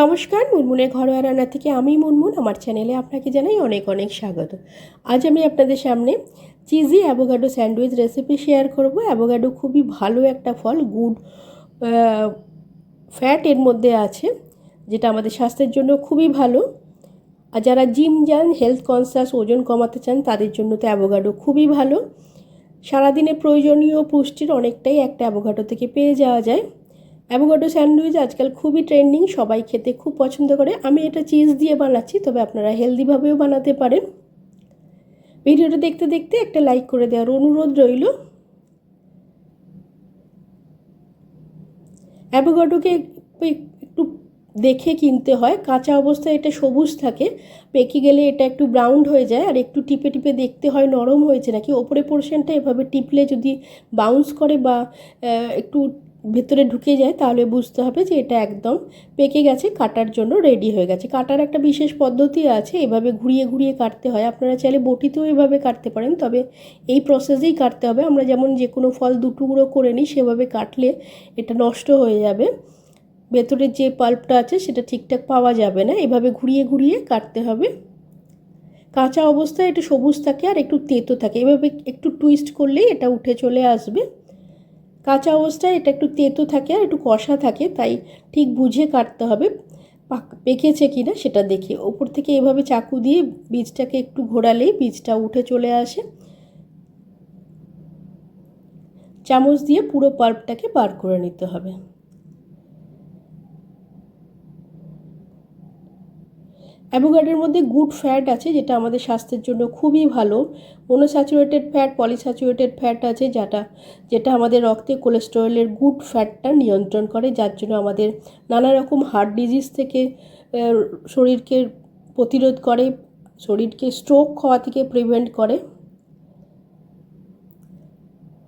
নমস্কার, মুনমুনের ঘরোয়া রান্না থেকে আমি মুনমুন। আমার চ্যানেলে আপনাকে জানাই অনেক অনেক স্বাগত। আজ আমি আপনাদের সামনে cheesy avocado sandwich recipe share করব। অ্যাভোগাডো খুবই ভালো একটা ফল, গুড ফ্যাট এর মধ্যে আছে, যেটা আমাদের স্বাস্থ্যের জন্য খুবই ভালো। আর যারা জিম যান, হেলথ কনসিয়াস ওজন কমাতে চান, তাদের জন্য তো অ্যাভোগাডো খুবই ভালো। সারাদিনে প্রয়োজনীয় পুষ্টির অনেকটাই একটা অ্যাভোগাডো থেকে পেয়ে যাওয়া যায়। অ্যাভোকাডো স্যান্ডউইচ আজকাল খুবই ট্রেন্ডিং, সবাই খেতে খুব পছন্দ করে। আমি এটা চিজ দিয়ে বানাচ্ছি, তবে আপনারা হেলদিভাবেও বানাতে পারেন। ভিডিওটা দেখতে দেখতে একটা লাইক করে দেওয়ার অনুরোধ রইল। অ্যাভোকাডোকে একটু দেখে কিনতে হয়। কাঁচা অবস্থায় এটা সবুজ থাকে, পেকে গেলে এটা একটু ব্রাউন হয়ে যায়, আর একটু টিপে টিপে দেখতে হয় নরম হয়েছে নাকি। ওপরে পোর্শনটা এভাবে টিপলে যদি বাউন্স করে বা একটু ভেতরে ঢুকে যায়, তাহলে বুঝতে হবে যে এটা একদম পেকে গেছে, কাটার জন্য রেডি হয়ে গেছে। কাটার একটা বিশেষ পদ্ধতি আছে, এভাবে ঘুরিয়ে ঘুরিয়ে কাটতে হয়। আপনারা চাইলে বটিতেও এভাবে কাটতে পারেন, তবে এই প্রসেসেই কাটতে হবে। আমরা যেমন যে কোনো ফল দুটুকরো করে নিই, সেভাবে কাটলে এটা নষ্ট হয়ে যাবে। ভেতরের যে পাল্পটা আছে, সেটা ঠিকঠাক পাওয়া যাবে না। এভাবে ঘুরিয়ে ঘুরিয়ে কাটতে হবে। কাঁচা অবস্থায় এটা সবুজ থাকে আর একটু তেতো থাকে। এভাবে একটু টুইস্ট করলেই এটা উঠে চলে আসবে। কাঁচা অবস্থায় এটা একটু তেতো থাকে আর একটু কষা থাকে, তাই ঠিক বুঝে কাটতে হবে। পাক, পেকেছে কি না সেটা দেখে। ওপর থেকে এভাবে চাকু দিয়ে বীজটাকে একটু ঘোরালেই বীজটা উঠে চলে আসে। চামচ দিয়ে পুরো পার্পটাকে বার করে নিতে হবে। অ্যাভোগাডের মধ্যে গুড ফ্যাট আছে, যেটা আমাদের স্বাস্থ্যের জন্য খুবই ভালো। মনোস্যাচুরেটেড ফ্যাট, পলিস্যাচুরেটেড ফ্যাট আছে যেটা যেটা আমাদের রক্তে কোলেস্টেরলের গুড ফ্যাটটা নিয়ন্ত্রণ করে, যার জন্য আমাদের নানা রকম হার্ট ডিজিজ থেকে শরীরকে প্রতিরোধ করে, শরীরকে স্ট্রোক হওয়া থেকে প্রিভেন্ট করে।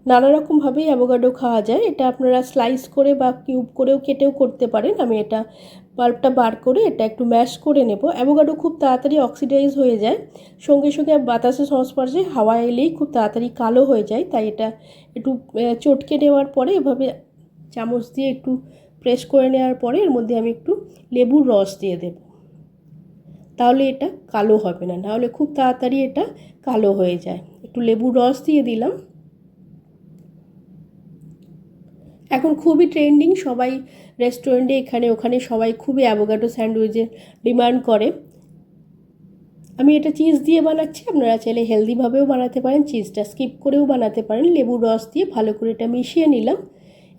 নানা রকমভাবেই অ্যাভোগাডো খাওয়া যায়। এটা আপনারা স্লাইস করে বা কিউব করেও কেটেও করতে পারেন। আমি এটা পাল্পটা বার করে এটা একটু ম্যাশ করে নেব। অ্যাভোগাডো খুব তাড়াতাড়ি অক্সিডাইজ হয়ে যায়। সঙ্গে সঙ্গে বাতাসের সংস্পর্শে হাওয়া এলেই খুব তাড়াতাড়ি কালো হয়ে যায়। তাই এটা একটু চটকে নেওয়ার পরে এভাবে চামচ দিয়ে একটু প্রেস করে নেওয়ার পরে এর মধ্যে আমি একটু লেবুর রস দিয়ে দেব। তাহলে এটা কালো হবে না। নাহলে খুব তাড়াতাড়ি এটা কালো হয়ে যায়। একটু লেবুর রস দিয়ে দিলাম। এখন খুবই ট্রেন্ডিং সবাই রেস্টুরেন্টে এখানে ওখানে সবাই খুবই অ্যাভোগাডো স্যান্ডউইচের ডিমান্ড করে। আমি এটা চিজ দিয়ে বানাচ্ছি, আপনারা চাইলে হেলদিভাবেও বানাতে পারেন চিজটা স্কিপ করেও বানাতে পারেন, লেবুর রস দিয়ে ভালো করে এটা মিশিয়ে নিলাম।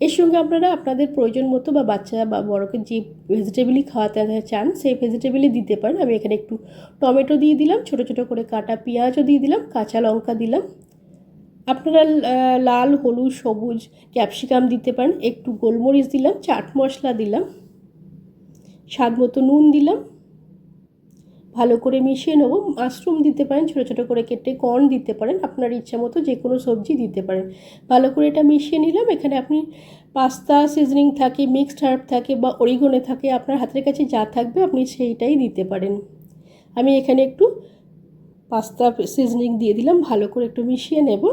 এর সঙ্গে আপনারা আপনাদের প্রয়োজন মতো বা বাচ্চা বা বড়কে যে ভেজিটেবলই খাওয়াতে চান, সেই ভেজিটেবলই দিতে পারেন। আমি এখানে একটু টমেটো দিয়ে দিলাম, ছোটো ছোটো করে কাটা পেঁয়াজও দিয়ে দিলাম, কাঁচা লঙ্কা দিলাম। আপনারা লাল, হলুদ, সবুজ, ক্যাপসিকাম দিতে পারেন। একটু গোলমরিচ দিলাম, চাট মশলা দিলাম, স্বাদ মতো নুন দিলাম। ভালো করে মিশিয়ে নেব। মাশরুম দিতে পারেন, ছোটো ছোটো করে কেটে কর্ন দিতে পারেন। আপনার ইচ্ছা মতো যে কোনো সবজি দিতে পারেন। ভালো করে এটা মিশিয়ে নিলাম। এখানে আপনি পাস্তা, সিজনিং থাকে, মিক্সড হার্ব থাকে বা অরিগনে থাকে, আপনার হাতের কাছে যা থাকবে আপনি সেইটাই দিতে পারেন। আমি এখানে একটু পাস্তা সিজনিং দিয়ে দিলাম। ভালো করে একটু মিশিয়ে নেব।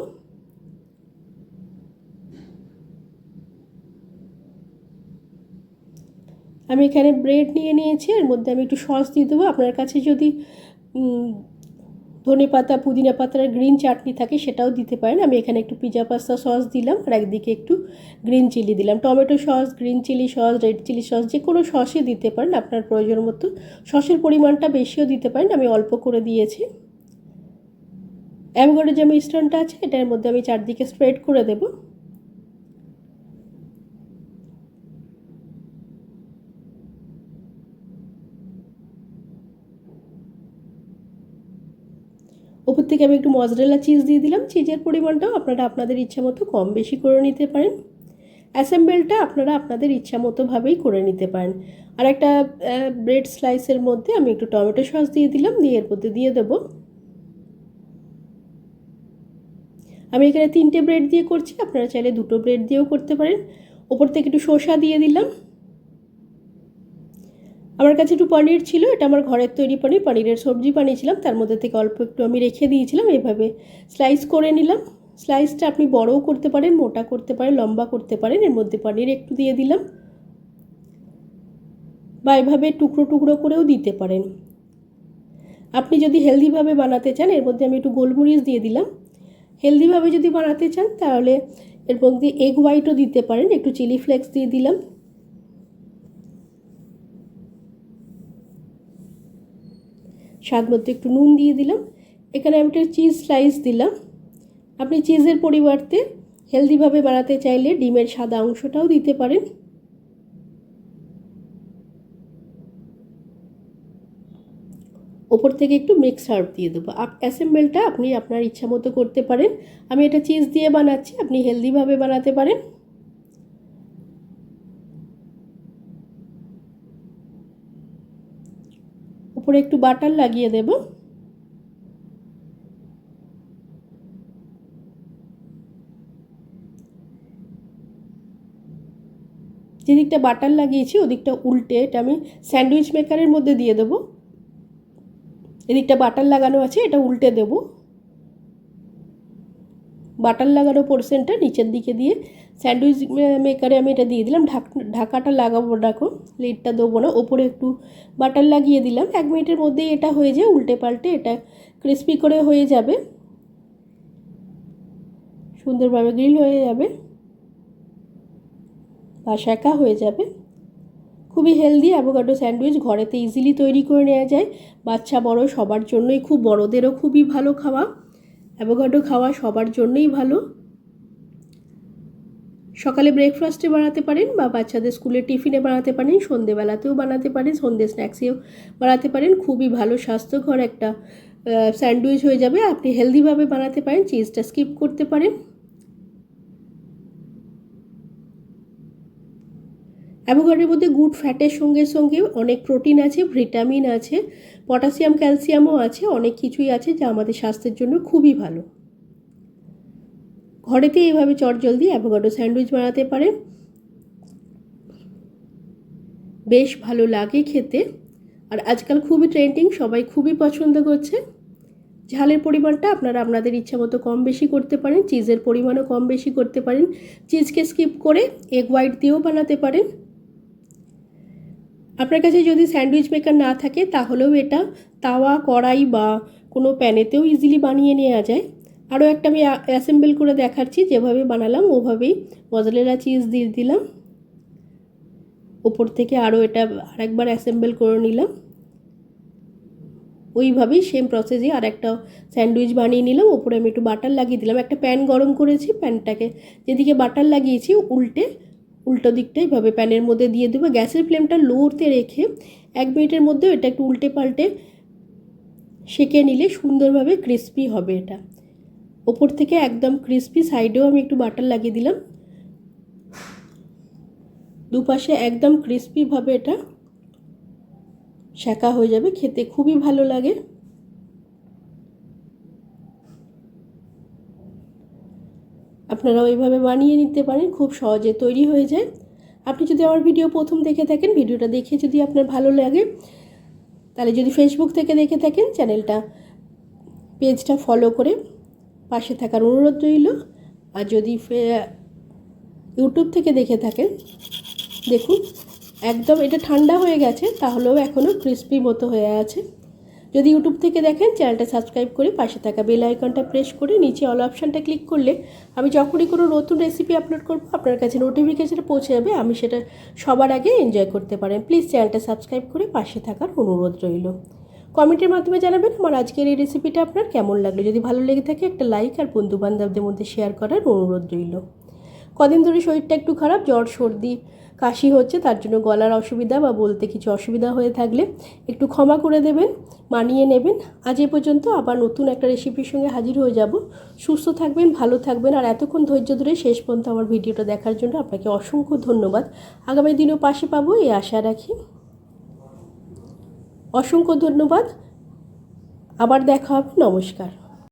আমি এখানে ব্রেড নিয়ে নিয়েছি, এর মধ্যে আমি একটু সস দিয়ে দেবো। আপনার কাছে যদি ধনে পাতা, পুদিনা পাতার গ্রিন চাটনি থাকে সেটাও দিতে পারেন। আমি এখানে একটু পিজা পাস্তা সস দিলাম আর একদিকে একটু গ্রিন চিলি দিলাম। Tomato sauce green chilli sauce red chilli sauce যে কোনো সসই দিতে পারেন আপনার প্রয়োজন মতো। সসের পরিমাণটা বেশিও দিতে পারেন, আমি অল্প করে দিয়েছি। অ্যাভোকাডো যে মিশ্রণটা আছে, এটার মধ্যে আমি চারদিকে স্প্রেড করে দেবো। ওপর থেকে আমি একটু মজরেলা চিজ দিয়ে দিলাম। চিজের পরিমাণটাও আপনারা আপনাদের ইচ্ছা মতো কম বেশি করে নিতে পারেন। অ্যাসেম্বলটা আপনারা আপনাদের ইচ্ছা মতোভাবেই করে নিতে পারেন। আর একটা ব্রেড স্লাইসের মধ্যে আমি একটু টমেটো সস দিয়ে দিলাম। দিয়ে এর মধ্যে দিয়ে দেবো। আমি এখানে তিনটে ব্রেড দিয়ে করছি। আপনারা চাইলে দুটো ব্রেড দিয়েও করতে পারেন। ওপর থেকে একটু শসা দিয়ে দিলাম। আমার কাছে একটু পনির ছিল, এটা আমার ঘরের তৈরি পনির, পনিরের সবজি বানিয়েছিলাম, তার মধ্যে থেকে অল্প একটু আমি রেখে দিয়েছিলাম, এভাবে স্লাইস করে নিলাম। স্লাইসটা আপনি বড়ও করতে পারেন, মোটা করতে পারেন, লম্বা করতে পারেন, এর মধ্যে পনির একটু দিয়ে দিলাম। বা এভাবে টুকরো টুকরো করেও দিতে পারেন। আপনি যদি হেলদিভাবে বানাতে চান, এর মধ্যে আমি একটু গোলমরিচ দিয়ে দিলাম। হেলদিভাবে যদি বানাতে চান, তাহলে এর মধ্যে এগ হোয়াইটও দিতে পারেন, একটু চিলি ফ্লেক্স দিয়ে দিলাম। স্বাদ মতো একটু নুন দিয়ে দিলাম। এখানে আমি একটা চিজ স্লাইস দিলাম। আপনি চিজের পরিবর্তে হেলদিভাবে বানাতে চাইলে ডিমের সাদা অংশটাও দিতে পারেন। ওপর থেকে একটু মিক্স হার্ব দিয়ে দেবো। অ্যাসেম্বলটা আপনি আপনার ইচ্ছা মতো করতে পারেন। আমি এটা চিজ দিয়ে বানাচ্ছি, আপনি হেলদিভাবে বানাতে পারেন। উপরে একটু বাটার লাগিয়ে দেব। যেদিকটা বাটার লাগিয়েছি ওদিকটা উল্টে এটা আমি স্যান্ডউইচ মেকারের মধ্যে দিয়ে দেবো। এদিকটা বাটার লাগানো আছে এটা উল্টে দেব। বাটার লাগানো পোর্শনটা নিচের দিকে দিয়ে স্যান্ডউইচ মেকারে আমি এটা দিয়ে দিলাম। ঢাক, ঢাকাটা লাগাবো দেখো। লিডটা দেবো না। ওপরে একটু বাটার লাগিয়ে দিলাম। এক মিনিটের মধ্যেই এটা হয়ে যায় উল্টে পাল্টে। এটা ক্রিস্পি করে হয়ে যাবে। সুন্দরভাবে গ্রিল হয়ে যাবে। বা শাঁকা হয়ে যাবে। খুবই হেলদি অ্যাভোকাডো স্যান্ডউইচ ঘরেতে ইজিলি তৈরি করে নেওয়া যায়। বাচ্চা, বড় সবার জন্যই খুব, বড়দেরও খুবই ভালো খাওয়া। অ্যাভোকাডো খাওয়া সবার জন্যই ভালো। সকালে ব্রেকফাস্টে বানাতে পারেন বা বাচ্চাদের স্কুলে টিফিনে বানাতে পারেন, সন্ধেবেলাতেও বানাতে পারেন, সন্ধে স্ন্যাক্সেও বানাতে পারেন। খুবই ভালো স্বাস্থ্যকর একটা স্যান্ডউইচ হয়ে যাবে। আপনি হেলদিভাবে বানাতে পারেন চিজটা স্কিপ করতে পারেন। অ্যাভোকাডোর মধ্যে গুড ফ্যাটের সঙ্গে সঙ্গে অনেক প্রোটিন আছে, ভিটামিন আছে, পটাশিয়াম, ক্যালসিয়ামও আছে, অনেক কিছুই আছে যা আমাদের স্বাস্থ্যের জন্য খুবই ভালো। ঘরেতে এইভাবে চটজলদি অ্যাভোকাডো স্যান্ডউইচ বানাতে পারেন। বেশ ভালো লাগে খেতে। আর আজকাল খুবই ট্রেন্ডিং সবাই খুবই পছন্দ করছে। ঝালের পরিমাণটা আপনারা আপনাদের ইচ্ছা মতো কম বেশি করতে পারেন চিজের পরিমাণও কম বেশি করতে পারেন। চিজকে স্কিপ করে এগ হোয়াইট দিয়েও বানাতে পারেন। আপনার কাছে যদি স্যান্ডউইচ মেকার না থাকে, তাহলেও এটা তাওয়া, কড়াই বা কোনো প্যানেতেও ইজিলি বানিয়ে নেওয়া যায়। আরও একটা আমি অ্যাসেম্বল করে দেখাচ্ছি, যেভাবে বানালাম, ওভাবেই মজলেরা চিজ দিয়ে দিলাম। ওপর থেকে আরও এটা আরেকবার অ্যাসেম্বল করে নিলাম। ওইভাবেই সেম প্রসেসে আর একটা স্যান্ডউইচ বানিয়ে নিলাম। ওপরে আমি একটু বাটার লাগিয়ে দিলাম। একটা প্যান গরম করেছি প্যানটাকে যেদিকে বাটার লাগিয়েছি, উল্টে, উল্টো দিকটা এইভাবে প্যানের মধ্যে দিয়ে দেবো। গ্যাসের ফ্লেমটা লোতে রেখে এক মিনিটের মধ্যে এটা একটু উল্টে পাল্টে সেঁকে নিলে সুন্দরভাবে ক্রিস্পি হবে এটা। ওপর থেকে একদম ক্রিস্পি সাইডেও আমি একটু বাটার লাগিয়ে দিলাম। দুপাশে একদম ক্রিস্পিভাবে এটা শাঁকা হয়ে যাবে, খেতে খুবই ভালো লাগে। আপনারা ওইভাবে বানিয়ে নিতে পারেন, খুব সহজে তৈরি হয়ে যায়। আপনি যদি আমার ভিডিও প্রথম দেখে থাকেন, ভিডিওটা দেখে যদি আপনার ভালো লাগে, তাহলে যদি ফেসবুক থেকে দেখে থাকেন চ্যানেলটা পেজটা ফলো করে পাশে থাকার অনুরোধ রইল। আর যদি ইউটিউব থেকে দেখে থাকেন, দেখুন, একদম এটা ঠান্ডা হয়ে গেছে, তাহলেও এখনও ক্রিস্পি মতো হয়ে আছে। যদি ইউটিউব থেকে দেখেন, চ্যানেলটা সাবস্ক্রাইব করে পাশে থাকা বেল আইকনটা প্রেস করে নিচে অল অপশানটা ক্লিক করলে আমি যখনই কোনো নতুন রেসিপি আপলোড করব, আপনার কাছে নোটিফিকেশানে পৌঁছে যাবে, আমি সেটা সবার আগে এনজয় করতে পারেন। প্লিজ চ্যানেলটা সাবস্ক্রাইব করে পাশে থাকার অনুরোধ রইল। কমেন্টের মাধ্যমে জানাবেন আমার আজকের এই রেসিপিটা আপনার কেমন লাগল? যদি ভালো লেগে থাকে একটা লাইক আর বন্ধুবান্ধবদের মধ্যে শেয়ার করার অনুরোধ রইল। কদিন ধরে শরীরটা একটু খারাপ, জ্বর, সর্দি, কাশি হচ্ছে, তার জন্য গলার অসুবিধা বা বলতে কিছু অসুবিধা হয়ে থাকলে একটু ক্ষমা করে দেবেন, মানিয়ে নেবেন। আজ এ পর্যন্ত আবার নতুন একটা রেসিপির সঙ্গে হাজির হয়ে যাব। সুস্থ থাকবেন, ভালো থাকবেন আর এতক্ষণ ধৈর্য ধরে শেষ পর্যন্ত আমার ভিডিওটা দেখার জন্য আপনাকে অসংখ্য ধন্যবাদ। আগামী দিনও পাশে পাবো, এই আশা রাখি। অসংখ্য ধন্যবাদ। আবার দেখা হবে। নমস্কার।